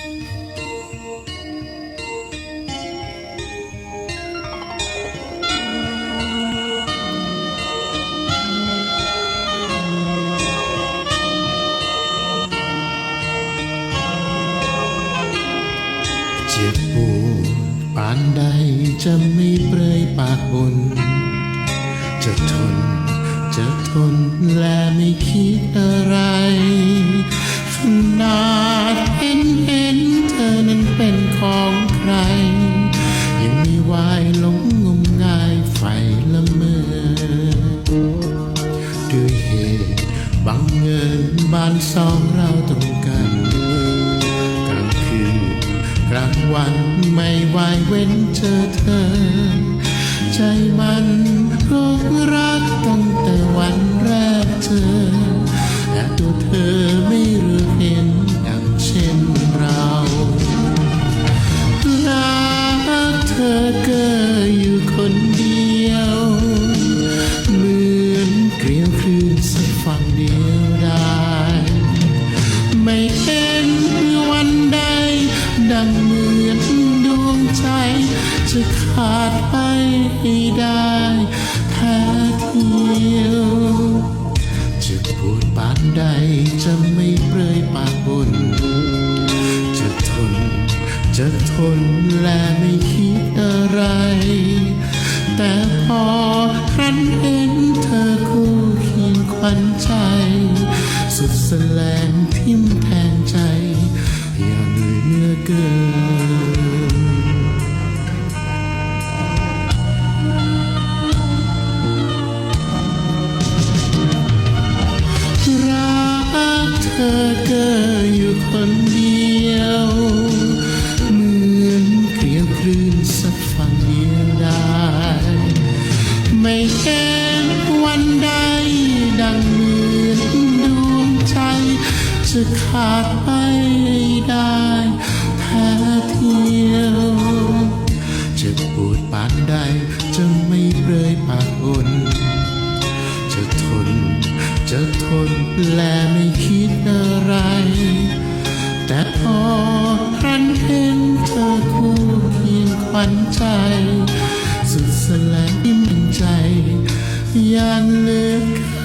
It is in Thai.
เจ็บปวดปานใดจะไม่เปรยปากบน จะทน จะทนและไม่คิดอะไร วายหลงงมงายไฟละเมอด้วยเหตุบังเอิญบ้านสองเราตรงกันกลางคืนกลางวันไม่วายเว้นเจอเธอ ใจมันร้องรัก เดียวเหมือนเกลียวคลื่นสักฝั่งเดียวได้ ไม่เห็นวันใด ดังเหมือนดวงใจ จะขาดไปได้แท้เทียวจะปวดปานใดจะไม่เปรยปากบนจะทน จะทนและไม่ อครั้นเห็นเธอคู่เคียงขวัญใจ สุดแสลงทิ่มแทงใจ อย่าเหนื่อยเหลือเกินรักเธอเก็อยู่คนเดียว ไม่เห็วันใดดังเหมือนดวงใจ จะขาดไปได้แท้เทียวจะปวดปานใดจะไม่เปรยปากอ่นจะทน จะทนและไม่คิดอะไร แต่พอครั้นเห็นเธอคู่เคียงขวัญใจ สุดสลาย Yannick.